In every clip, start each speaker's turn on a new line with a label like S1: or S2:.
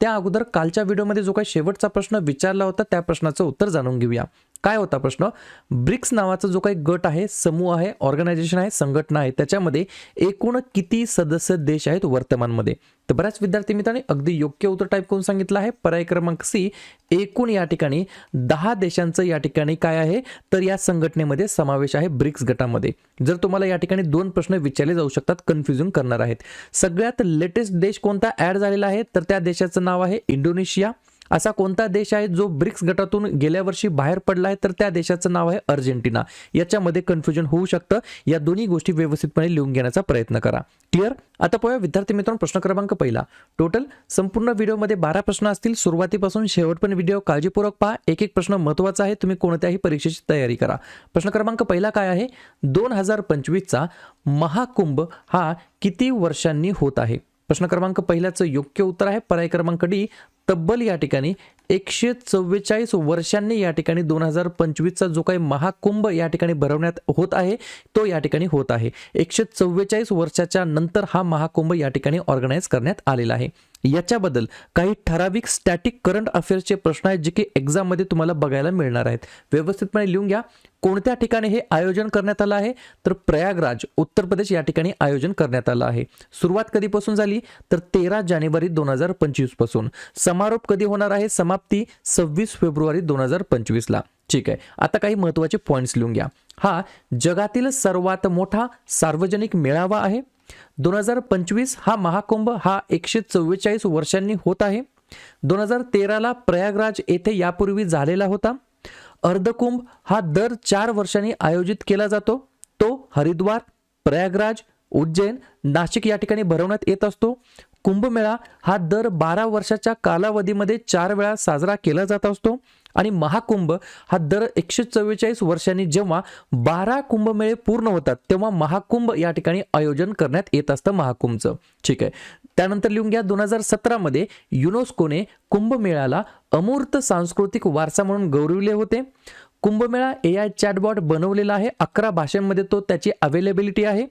S1: त्या अगोदर कालच्या व्हिडिओमध्ये जो काही शेवटचा प्रश्न विचारला होता त्या प्रश्नाचं उत्तर जाणून घेऊया. काय होता प्रश्न? ब्रिक्स नावाचा जो काही गट आहे समूह आहे ऑर्गनायझेशन आहे संघटना आहे त्याच्यामध्ये एकूण किती सदस्य देश आहेत वर्तमानमध्ये? तर बऱ्याच विद्यार्थी मित्रांनी अगदी योग्य उत्तर टाईप करून सांगितलं आहे. पर्याय क्रमांक सी एकूण या ठिकाणी दहा देशांचं या ठिकाणी काय आहे? तर या संघटनेमध्ये समावेश आहे ब्रिक्स गटामध्ये. जर तुम्हाला या ठिकाणी दोन प्रश्न विचारले जाऊ शकतात कन्फ्युजन करणार आहेत. सगळ्यात लेटेस्ट देश कोणता? ऍड झालेला आहे. तर त्या देशाचं नाव आहे? इंडोनेशिया. असा कोणता देश आहे जो ब्रिक्स गटातून गेल्या वर्षी बाहेर पडला आहे? तर त्या देशाचं नाव आहे अर्जेंटिना. याच्यामध्ये कन्फ्युजन होऊ शकतं. या दोन्ही गोष्टी व्यवस्थितपणे लिहून घेण्याचा प्रयत्न करा. क्लिअर आता पाहूया विद्यार्थी मित्रांनो प्रश्न क्रमांक पहिला. टोटल संपूर्ण व्हिडिओमध्ये बारा प्रश्न असतील. सुरुवातीपासून शेवटपर्यंत व्हिडिओ काळजीपूर्वक पहा. एक एक प्रश्न महत्त्वाचा आहे. तुम्ही कोणत्याही परीक्षेची तयारी करा. प्रश्न क्रमांक पहिला काय आहे? दोन हजार पंचवीसचा महाकुंभ हा किती वर्षांनी होत आहे? प्रश्न क्रमांक पहिल्याचं योग्य उत्तर आहे. पर्याय क्रमांक डी तब्बल या ठिकाणी एकशे चव्वेचाळीस वर्षांनी या ठिकाणी दोन हजार पंचवीसचा जो काही महाकुंभ या ठिकाणी भरवण्यात होत आहे तो या ठिकाणी होत आहे. एकशे चव्वेचाळीस वर्षाच्या नंतर हा महाकुंभ या ठिकाणी ऑर्गनाईज करण्यात आलेला आहे. याच्याबद्दल काही ठराविक स्टॅटिक करंट अफेअर्सचे प्रश्न आहेत जे की एक्झाममध्ये तुम्हाला बघायला मिळणार आहेत. व्यवस्थितपणे लिहून घ्या. कोणत्या ठिकाणी हे आयोजन करण्यात आलं आहे? तर प्रयागराज उत्तर प्रदेश या ठिकाणी आयोजन करण्यात आलं आहे. सुरुवात कधीपासून झाली? तर तेरा जानेवारी दोन हजार पंचवीसपासून समारोप कधी होणार आहे? समाप्ती सव्वीस फेब्रुवारी दोन हजार पंचवीसला ठीक आहे. आता काही महत्त्वाचे पॉईंट्स लिहून घ्या. हा जगातील सर्वात मोठा सार्वजनिक मेळावा आहे. दोन हजार पंचवीस हा महाकुंभ हा एकशे चव्वेचाळीस वर्षांनी होत आहे. दोन हजार तेराला प्रयागराज येथे यापूर्वी झालेला होता. अर्धकुंभ हा दर चार वर्षांनी आयोजित केला जातो. तो हरिद्वार प्रयागराज उज्जैन नाशिक या ठिकाणी भरवण्यात येत असतो. कुंभमेळा हा दर बारा वर्षाच्या कालावधीमध्ये चार वेळा साजरा केला जात असतो आणि महाकुंभ हा दर एकशे चव्वेचाळीस वर्षांनी जेव्हा बारा कुंभमेळे पूर्ण होतात तेव्हा महाकुंभ या ठिकाणी आयोजन करण्यात येत असतं महाकुंभचं. ठीक आहे. त्यानंतर लिहून घ्या दोन हजार सतरामध्ये युनेस्कोने कुंभमेळ्याला अमूर्त सांस्कृतिक वारसा म्हणून गौरविले होते. कुंभमेळा ए आय चॅटबॉट बनवलेला आहे. अकरा भाषांमध्ये तो त्याची अवेलेबिलिटी आहे.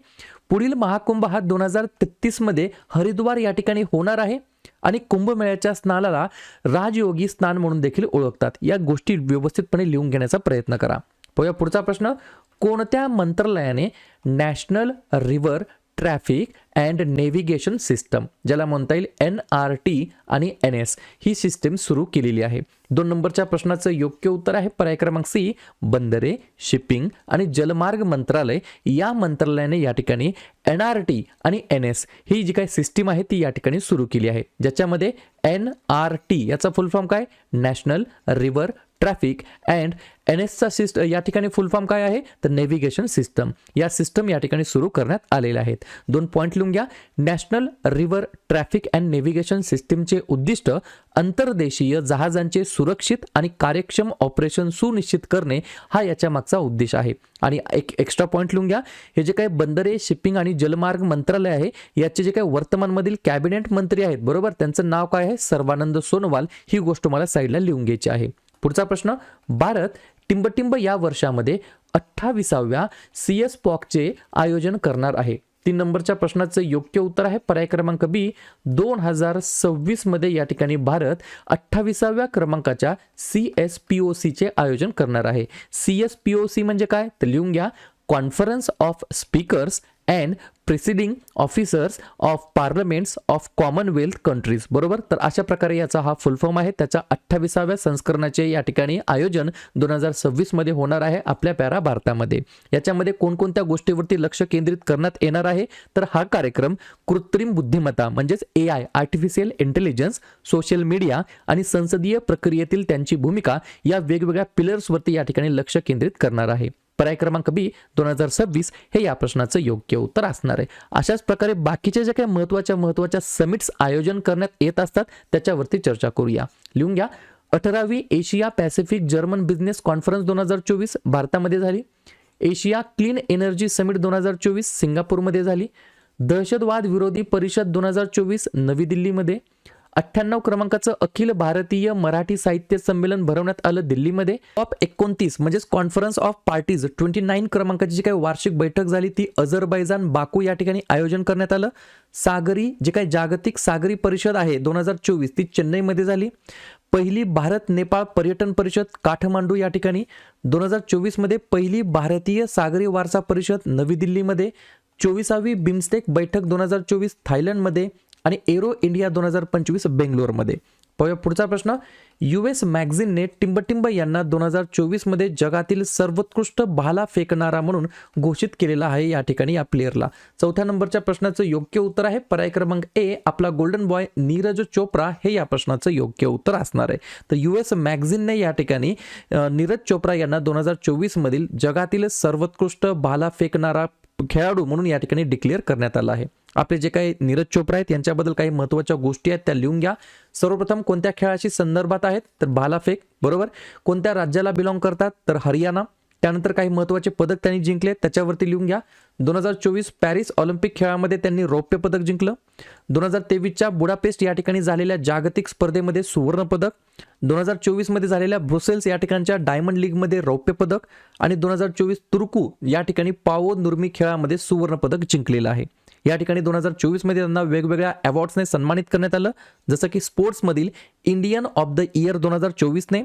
S1: पुढील महाकुंभ हा दोन हजार तेहतीसमध्ये हरिद्वार या ठिकाणी होणार आहे आणि कुंभमेळ्याच्या स्नानाला राजयोगी स्नान म्हणून देखील ओळखतात. या गोष्टी व्यवस्थितपणे लिहून घेण्याचा प्रयत्न करा. पाहूया पुढचा प्रश्न. कोणत्या मंत्रालयाने national river traffic and navigation system ज्याला म्हणता येईल एन आर टी आणि एन एस ही सिस्टीम सुरू केलेली आहे. दोन नंबरच्या प्रश्नाचं योग्य उत्तर आहे पर्याय क्रमांक सी बंदरे शिपिंग आणि जलमार्ग मंत्रालय. या मंत्रालयाने या ठिकाणी एन आर टी आणि एन एस ही जी काही सिस्टीम आहे ती या ठिकाणी सुरू केली आहे. ज्याच्यामध्ये एन आर टी याचा फुल फॉर्म काय? National river traffic and N एसचा सिस्ट या ठिकाणी फुल फॉर्म काय आहे? तर नेव्हिगेशन सिस्टम या सिस्टम या ठिकाणी सुरू करण्यात आलेल्या आहेत. दोन पॉईंट लिहून घ्या. National river traffic and navigation सिस्टीमचे उद्दिष्ट अंतर्देशीय जहाजांचे सुरक्षित आणि कार्यक्षम ऑपरेशन सुनिश्चित करणे हा याच्या मागचा उद्देश आहे. आणि एक एक्स्ट्रा पॉईंट लिहून घ्या. हे जे काही बंदरे शिपिंग आणि जलमार्ग मंत्रालय आहे याचे जे काही वर्तमानमधील कॅबिनेट मंत्री आहेत बरोबर? त्यांचं नाव काय आहे? सर्वानंद सोनोवाल. ही गोष्ट मला साईडला लिहून घ्यायची आहे. पुढचा प्रश्न भारत टिंबटिंब या वर्षामध्ये अठ्ठावीसाव्या सी एस पॉकचे आयोजन करणार आहे. तीन नंबरच्या प्रश्नाचं योग्य उत्तर आहे. पर्याय क्रमांक बी दोन हजार सव्वीसमध्ये या ठिकाणी भारत अठ्ठावीसाव्या क्रमांकाच्या सी एस पी ओ सीचे आयोजन करणार आहे. C S P O C म्हणजे काय? तर लिहून घ्या conference of speakers and presiding officers of parliaments of commonwealth countries बरोबर? तर अशा प्रकारे याचा हा फुल फॉर्म आहे. त्याच्या अठ्ठावीसाव्या संस्करणाचे या ठिकाणी आयोजन दोन हजार सव्वीसमध्ये होणार आहे आपल्या प्यारा भारतामध्ये याच्यामध्ये कोणकोणत्या गोष्टीवरती लक्ष केंद्रित करण्यात येणार आहे? तर हा कार्यक्रम कृत्रिम बुद्धिमत्ता म्हणजेच A I artificial intelligence social media आणि संसदीय प्रक्रियेतील त्यांची भूमिका या वेगवेगळ्या पिलर्सवरती या ठिकाणी लक्ष केंद्रित करणार आहे. पर्याय क्रमांक बी दोन हजार सव्वीस हे या प्रश्नाचं योग्य उत्तर असणार आहे. अशाच प्रकारे बाकीच्या ज्या काही महत्त्वाच्या महत्त्वाच्या समिट्स आयोजन करण्यात येत असतात त्याच्यावरती चर्चा करूया. लिहून घ्या. अठरावी Asia Pacific German business conference दोन हजार चोवीस भारतामध्ये झाली. एशिया क्लीन एनर्जी समिट दोन हजार चोवीस सिंगापूरमध्ये झाली. दहशतवाद विरोधी परिषद दोन हजार चोवीस नवी दिल्लीमध्ये. अठ्ठ्याण्णव क्रमांकाचं अखिल भारतीय मराठी साहित्य संमेलन भरवण्यात आलं दिल्लीमध्ये. टॉप एकोणतीस म्हणजेच conference of parties twenty nine क्रमांकाची जी काही वार्षिक बैठक झाली ती अझरबैजान बाकू या ठिकाणी आयोजन करण्यात आलं. सागरी जे काही जागतिक सागरी परिषद आहे दोन हजार चोवीस ती चेन्नईमध्ये झाली. पहिली भारत नेपाळ पर्यटन परिषद काठमांडू या ठिकाणी. दोन हजार चोवीसमध्ये पहिली भारतीय सागरी वारसा परिषद नवी दिल्लीमध्ये. चोवीसावी बिमस्टेक बैठक दोन हजार चोवीस थायलंडमध्ये. आणि एरो इंडिया दोन हजार पंचवीस बेंगलोरमध्ये. पाहूया पुढचा प्रश्न. यू एस मॅगझिनने टिंबटिंब यांना दोन हजार चोवीसमध्ये जगातील सर्वोत्कृष्ट भाला फेकणारा म्हणून घोषित केलेला आहे या ठिकाणी या प्लेअरला चौथ्या नंबरच्या प्रश्नाचं योग्य उत्तर आहे. पर्याय क्रमांक ए आपला गोल्डन बॉय नीरज चोप्रा. हे या प्रश्नाचं योग्य उत्तर असणार आहे. तर यू एस मॅगझिनने या ठिकाणी नीरज चोप्रा यांना दोन हजार चोवीसमधील जगातील सर्वोत्कृष्ट भाला फेकणारा खेळाडू म्हणून या ठिकाणी डिक्लेअर करण्यात आला आहे. आपले जे काही नीरज चोप्रा आहेत यांच्याबद्दल काही महत्त्वाच्या गोष्टी आहेत त्या लिहून घ्या. सर्वप्रथम कोणत्या खेळाशी संदर्भात आहेत? तर भालाफेक बरोबर? कोणत्या राज्याला बिलॉंग करतात? तर हरियाणा. त्यानंतर काही महत्त्वाचे पदक त्यांनी जिंकले त्याच्यावरती लिहून घ्या. दोन हजार चोवीस पॅरिस ऑलिम्पिक खेळामध्ये त्यांनी रौप्य पदक जिंकलं. दोन हजार तेवीसच्या बुडापेस्ट या ठिकाणी झालेल्या जागतिक स्पर्धेमध्ये सुवर्ण पदक. दोन हजार चोवीसमध्ये झालेल्या ब्रुसेल्स या ठिकाणच्या डायमंड लीगमध्ये रौप्य पदक. आणि दोन हजार चोवीस तुर्कू या ठिकाणी पावो नुर्मी खेळामध्ये सुवर्ण पदक जिंकलेलं आहे. या ठिकाणी दोन हजार चोवीसमध्ये त्यांना वेगवेगळ्या अवॉर्ड्सने सन्मानित करण्यात आलं. जसं की स्पोर्ट्समधील इंडियन ऑफ द इयर दोन हजार चोवीसने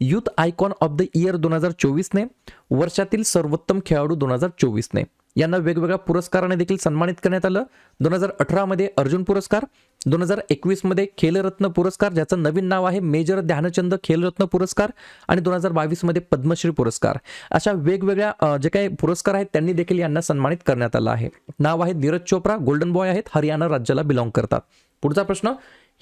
S1: youth icon of the year दोन हजार चोवीसने वर्षातील सर्वोत्तम खेळाडू दोन हजार चोवीसने. यांना वेगवेगळ्या पुरस्काराने देखील सन्मानित करण्यात आलं. दोन हजार अठरामध्ये अर्जुन पुरस्कार दोन हजार एकवीसमध्ये खेलरत्न पुरस्कार ज्याचं नवीन नाव आहे मेजर ध्यानचंद खेलरत्न पुरस्कार आणि दोन हजार बावीसमध्ये पद्मश्री पुरस्कार. अशा वेगवेगळ्या जे काही पुरस्कार आहेत त्यांनी देखील यांना सन्मानित करण्यात आलं आहे. नाव आहे नीरज चोप्रा गोल्डन बॉय आहेत हरियाणा राज्याला बिलॉंग करतात. पुढचा प्रश्न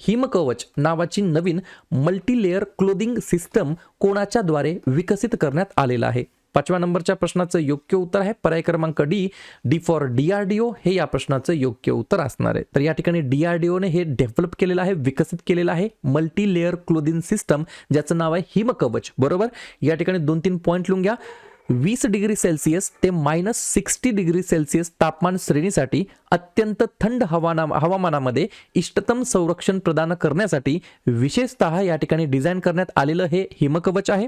S1: हिमकवच नावाची नवीन मल्टीलेअर क्लोदिंग सिस्टम कोणाच्याद्वारे विकसित करण्यात आलेला आहे? पाचव्या नंबरच्या प्रश्नाचं योग्य उत्तर आहे. पर्याय क्रमांक डी डी फॉर डीआरडीओ हे या प्रश्नाचं योग्य उत्तर असणार आहे. तर या ठिकाणी डीआरडीओने हे डेव्हलप केलेलं आहे विकसित केलेलं आहे. मल्टी लेअर क्लोदिंग सिस्टम ज्याचं नाव आहे हिमकवच. बरोबर? या ठिकाणी दोन तीन पॉईंट लिहून घ्या. वीस डिग्री सेल्सिअस ते मायनस सिक्स्टी डिग्री सेल्सिअस तापमान श्रेणीसाठी अत्यंत थंड हवाना हवामानामध्ये इष्टतम संरक्षण प्रदान करण्यासाठी विशेषतः या ठिकाणी डिझाईन करण्यात आलेलं हे हिमकवच आहे.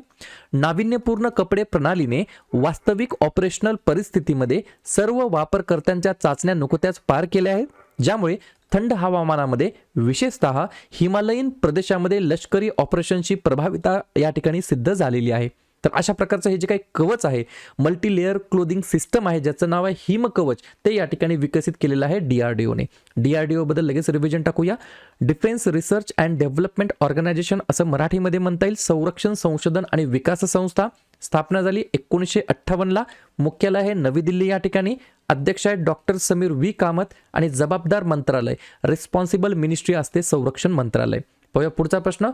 S1: नाविन्यपूर्ण कपडे प्रणालीने वास्तविक ऑपरेशनल परिस्थितीमध्ये सर्व वापरकर्त्यांच्या चाचण्या नुकत्याच पार केल्या आहेत. ज्यामुळे थंड हवामानामध्ये विशेषतः हिमालयीन प्रदेशामध्ये लष्करी ऑपरेशनची प्रभाविता या ठिकाणी सिद्ध झालेली आहे. तर अशा प्रकारचं हे जे काही कवच आहे मल्टी लेअर क्लोदिंग सिस्टम आहे ज्याचं नाव आहे हिम कवच ते या ठिकाणी विकसित केलेलं आहे डीआरडीओने डीआरडीओबद्दल लगेच रिव्हिजन टाकूया. Defence research and development organisation असं मराठीमध्ये म्हणता येईल. संरक्षण संशोधन आणि विकास संस्था स्थापना झाली एकोणीसशे अठ्ठावन्नला मुख्यालय आहे नवी दिल्ली या ठिकाणी. अध्यक्ष आहेत डॉक्टर समीर व्ही. कामत आणि जबाबदार मंत्रालय. रिस्पॉन्सिबल मिनिस्ट्री असते संरक्षण मंत्रालय. पाहूया पुढचा प्रश्न.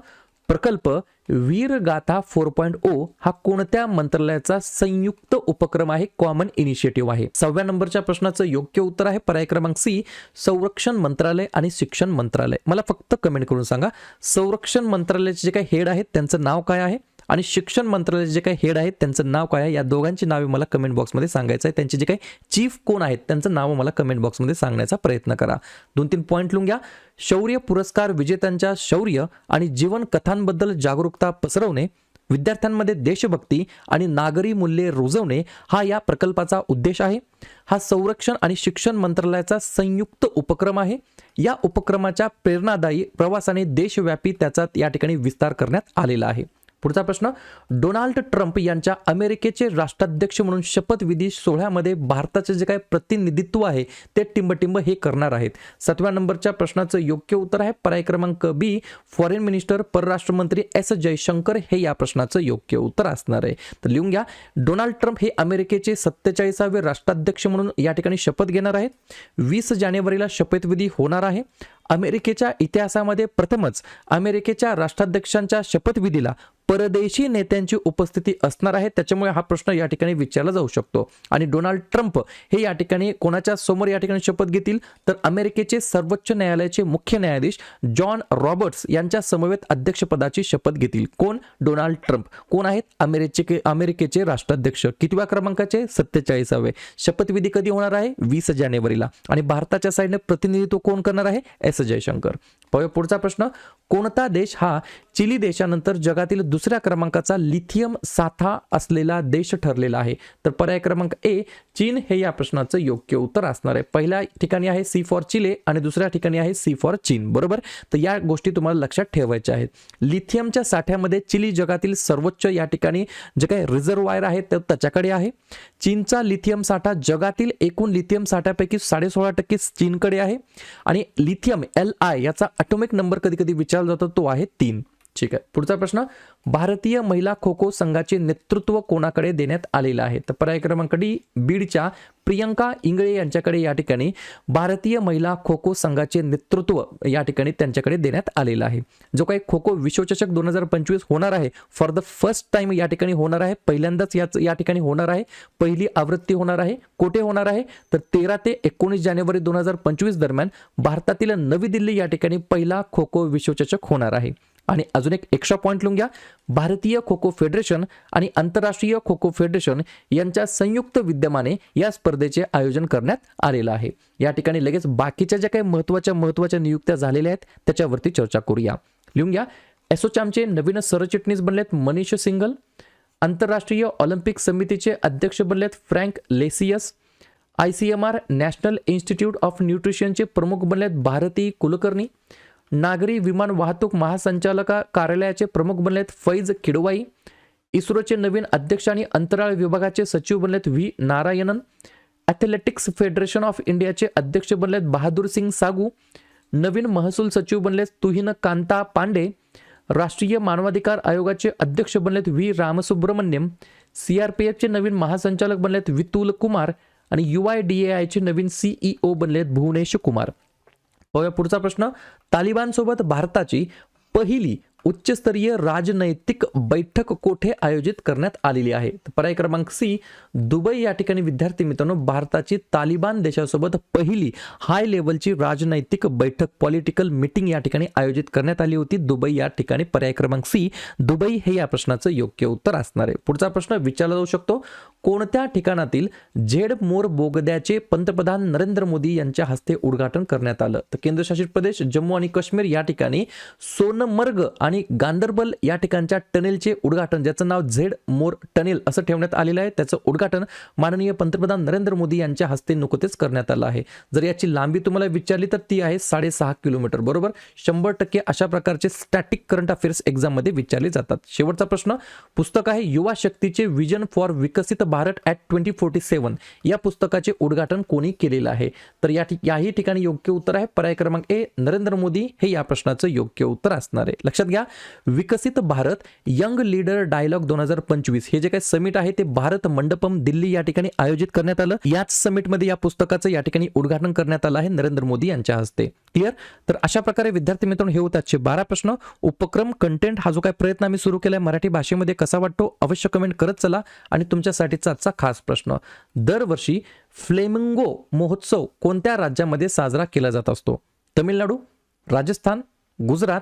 S1: प्रकल्प वीरगाथा फोर पॉईंट ओ हा कोणत्या मंत्रालयाचा संयुक्त उपक्रम आहे? कॉमन इनिशिएटिव्ह आहे. सहाव्या नंबरच्या प्रश्नाचं योग्य उत्तर आहे पर्याय क्रमांक सी संरक्षण मंत्रालय आणि शिक्षण मंत्रालय. मला फक्त कमेंट करून सांगा. संरक्षण मंत्रालयाचे जे काही हेड आहेत त्यांचं नाव काय आहे? आणि शिक्षण मंत्रालयाचे जे काही हेड आहेत त्यांचं नाव काय आहे? या दोघांची नावे मला कमेंट बॉक्समध्ये सांगायचं आहे. त्यांचे जे काही चीफ कोण आहेत त्यांचं नाव मला कमेंट बॉक्समध्ये सांगण्याचा प्रयत्न करा. दोन तीन पॉईंट लिहून घ्या. शौर्य पुरस्कार विजेत्यांच्या शौर्य आणि जीवन कथांबद्दल जागरूकता पसरवणे विद्यार्थ्यांमध्ये देशभक्ती आणि नागरी मूल्ये रुजवणे हा या प्रकल्पाचा उद्देश आहे. हा संरक्षण आणि शिक्षण मंत्रालयाचा संयुक्त उपक्रम आहे. या उपक्रमाच्या प्रेरणादायी प्रवासाने देशव्यापी त्याचा या ठिकाणी विस्तार करण्यात आलेला आहे. पुढचा प्रश्न डोनाल्ड ट्रम्प यांच्या अमेरिकेचे राष्ट्राध्यक्ष म्हणून शपथविधी सोहळ्यामध्ये भारताचे जे काही प्रतिनिधित्व आहे ते टिंबटिंब हे करणार आहेत. सातव्या नंबरच्या प्रश्नाचं योग्य उत्तर आहे. पर्याय क्रमांक बी फॉरेन मिनिस्टर परराष्ट्र मंत्री एस जयशंकर हे या प्रश्नाचं योग्य उत्तर असणार आहे. तर लिहून घ्या डोनाल्ड ट्रम्प हे अमेरिकेचे सत्तेचाळीसावे राष्ट्राध्यक्ष म्हणून या ठिकाणी शपथ घेणार आहेत. वीस जानेवारीला शपथविधी होणार आहे. अमेरिकेच्या इतिहासामध्ये प्रथमच अमेरिकेच्या राष्ट्राध्यक्षांच्या शपथविधीला परदेशी नेत्यांची उपस्थिती असणार आहे. त्याच्यामुळे हा प्रश्न या ठिकाणी विचारला जाऊ शकतो. आणि डोनाल्ड ट्रम्प हे या ठिकाणी कोणाच्या समोर या ठिकाणी शपथ घेतील? तर अमेरिकेचे सर्वोच्च न्यायालयाचे मुख्य न्यायाधीश जॉन रॉबर्ट्स यांच्या समवेत अध्यक्षपदाची शपथ घेतील. कोण? Donald Trump. कोण आहेत? अमेरिके अमेरिकेचे राष्ट्राध्यक्ष. कितव्या क्रमांकाचे? सत्तेचाळीसावे. शपथविधी कधी होणार आहे? वीस जानेवारीला. आणि भारताच्या साईडने प्रतिनिधित्व कोण करणार आहे? एस. जयशंकर. पाहूया पुढचा प्रश्न. कोणता देश हा चिली देशानंतर जगातील दुसऱ्या क्रमांकाचा लिथियम साठा असलेला देश ठरलेला आहे? तर पर्याय क्रमांक ए चीन हे या प्रश्नाचं योग्य उत्तर असणार आहे. पहिल्या ठिकाणी आहे सी फॉर चिले आणि दुसऱ्या ठिकाणी आहे सी फॉर चीन. बरोबर? तर या गोष्टी तुम्हाला लक्षात ठेवायच्या आहेत. लिथियमच्या साठ्यामध्ये चिली जगातील सर्वोच्च या ठिकाणी जे काही रिझर्वायर आहे ते त्याच्याकडे आहे. चीनचा लिथियम साठा जगातील एकूण लिथियम साठ्यापैकी साडेसोळा टक्के चीनकडे आहे. आणि लिथियम एल आय याचा ॲटोमिक नंबर कधी कधी विचारला जातो तो आहे तीन. ठीक आहे. पुढचा प्रश्न भारतीय महिला खो खो संघाचे नेतृत्व कोणाकडे देण्यात आलेलं आहे? तर पर्याय क्रमांक डी बीडच्या प्रियंका इंगळे यांच्याकडे या ठिकाणी भारतीय महिला खो खो संघाचे नेतृत्व या ठिकाणी त्यांच्याकडे देण्यात आलेलं आहे. जो काही खो खो विश्वचषक दोन हजार पंचवीस होणार आहे फॉर द फर्स्ट टाइम या ठिकाणी होणार आहे पहिल्यांदाच याच या ठिकाणी होणार आहे पहिली आवृत्ती होणार आहे कोठे होणार आहे? तर तेरा ते एकोणीस जानेवारी दोन हजार पंचवीस दरम्यान भारतातील नवी दिल्ली या ठिकाणी पहिला खो खो विश्वचषक होणार आहे. आणि अजून एक एक्स्ट्रा पॉईंट लिहून घ्या. भारतीय खो खो फेडरेशन आणि आंतरराष्ट्रीय खो खो फेडरेशन यांच्या संयुक्त विद्यमाने या स्पर्धेचे आयोजन करण्यात आलेलं आहे. या ठिकाणी लगेच बाकीच्या ज्या काही महत्त्वाच्या महत्त्वाच्या नियुक्त्या झालेल्या आहेत त्याच्यावरती चर्चा करूया. लिहून घ्या. एसोचॅमचे नवीन सरचिटणीस बनलेत मनीष सिंगल. आंतरराष्ट्रीय ऑलिम्पिक समितीचे अध्यक्ष बनलेत Frank लेसियस. I C M R national institute of न्यूट्रिशनचे प्रमुख बनलेत भारती कुलकर्णी. नागरी विमान वाहतूक महासंचालका कार्यालयाचे प्रमुख बनलेत फैज किडवाई. इस्रोचे नवीन अध्यक्ष आणि अंतराळ विभागाचे सचिव बनलेत V Narayanan. Athletics federation of इंडियाचे अध्यक्ष बनलेत बहादूर सिंग सागू. नवीन महसूल सचिव बनलेत तुहिन कांता पांडे. राष्ट्रीय मानवाधिकार आयोगाचे अध्यक्ष बनलेत V Ramasubramanian. C R P एफचे नवीन महासंचालक बनलेत वितुल कुमार आणि यू आय डी ए आयचे नवीन सीईओ बनलेत भुवनेश कुमार. पाहूया पुढचा प्रश्न. तालिबानसोबत भारताची पहिली उच्चस्तरीय राजनैतिक बैठक कोठे आयोजित करण्यात आलेली आहे? पर्याय क्रमांक सी दुबई या ठिकाणी विद्यार्थी मित्रांनो भारताची तालिबान देशासोबत पहिली हाय लेवलची राजनैतिक बैठक पॉलिटिकल मिटिंग या ठिकाणी आयोजित करण्यात आली होती. दुबई या ठिकाणी पर्याय क्रमांक सी दुबई हे या प्रश्नाचं योग्य उत्तर असणार आहे. पुढचा प्रश्न विचारला जाऊ शकतो. कोणत्या ठिकाणातील झेड मोर बोगद्याचे पंतप्रधान नरेंद्र मोदी यांच्या हस्ते उद्घाटन करण्यात आलं? तर केंद्रशासित प्रदेश जम्मू आणि काश्मीर या ठिकाणी सोनमर्ग आणि गांदरबल या ठिकाणच्या टनेलचे उद्घाटन ज्याचं नाव झेड मोर टनेल असं ठेवण्यात आलेलं आहे. त्याचं उद्घाटन माननीय पंतप्रधान नरेंद्र मोदी यांच्या हस्ते नुकतेच करण्यात आलं आहे. जर याची लांबी तुम्हाला विचारली तर ती आहे साडेसहा किलोमीटर. बरोबर? शंभर टक्के अशा प्रकारचे स्टॅटिक करंट अफेअर्स एक्झाममध्ये विचारले जातात. शेवटचा प्रश्न पुस्तक आहे युवा शक्तीचे vision for Viksit Bharat at twenty forty seven या पुस्तकाचे उद्घाटन कोणी केलेलं आहे? तर या याही ठिकाणी योग्य उत्तर आहे. पर्याय क्रमांक ए नरेंद्र मोदी. हे या प्रश्नाचं योग्य उत्तर असणार आहे. लक्षात घ्या. विकसित भारत यंग लीडर डायलॉग दोन हजार पंचवीस. हे जे काही समिट आहे ते भारत मंडपम दिल्ली या ठिकाणी आयोजित करण्यात आलं. याच समिटमध्ये या पुस्तकाचं या ठिकाणी उद्घाटन करण्यात आलं आहे नरेंद्र मोदी यांच्या हस्ते. क्लिअर तर अशा प्रकारे विद्यार्थी मित्रांनो हे होतात बारा प्रश्न. उपक्रम कंटेंट हा जो काही प्रयत्न आम्ही सुरू केलाय मराठी भाषेमध्ये कसा वाटतो अवश्य कमेंट करत चला. आणि तुमच्यासाठीचा आजचा खास प्रश्न. दरवर्षी फ्लेमिंगो महोत्सव कोणत्या राज्यामध्ये साजरा केला जात असतो? तमिळनाडू राजस्थान गुजरात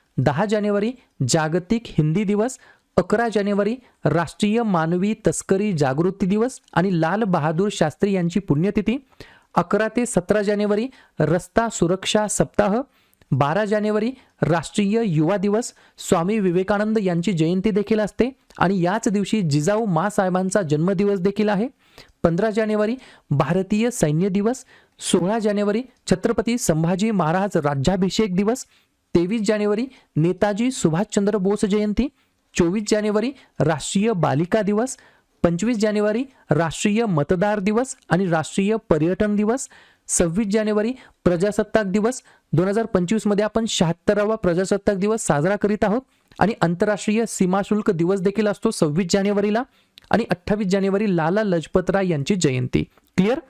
S1: दहा जानेवारी जागतिक हिंदी दिवस अकरा जानेवारी राष्ट्रीय मानवी तस्करी जागृती दिवस आणि लाल बहादूर शास्त्री यांची पुण्यतिथी अकरा ते सतरा जानेवारी रस्ता सुरक्षा सप्ताह बारा जानेवारी राष्ट्रीय युवा दिवस स्वामी विवेकानंद यांची जयंती देखील असते आणि याच दिवशी जिजाऊ मासाहेबांचा जन्मदिवस देखील आहे. पंधरा जानेवारी भारतीय सैन्य दिवस सोळा जानेवारी छत्रपती संभाजी महाराज राज्याभिषेक दिवस तेवीस जानेवारी नेताजी सुभाषचंद्र बोस जयंती चोवीस जानेवारी राष्ट्रीय बालिका दिवस पंचवीस जानेवारी राष्ट्रीय मतदार दिवस आणि राष्ट्रीय पर्यटन दिवस सव्वीस जानेवारी प्रजासत्ताक दिवस दोन हजार पंचवीसमध्ये आपण शहात्तरावा प्रजासत्ताक दिवस साजरा करीत आहोत आणि आंतरराष्ट्रीय सीमाशुल्क दिवस देखील असतो सव्वीस जानेवारीला आणि अठ्ठावीस जानेवारी लाला लजपतराय यांची जयंती. क्लिअर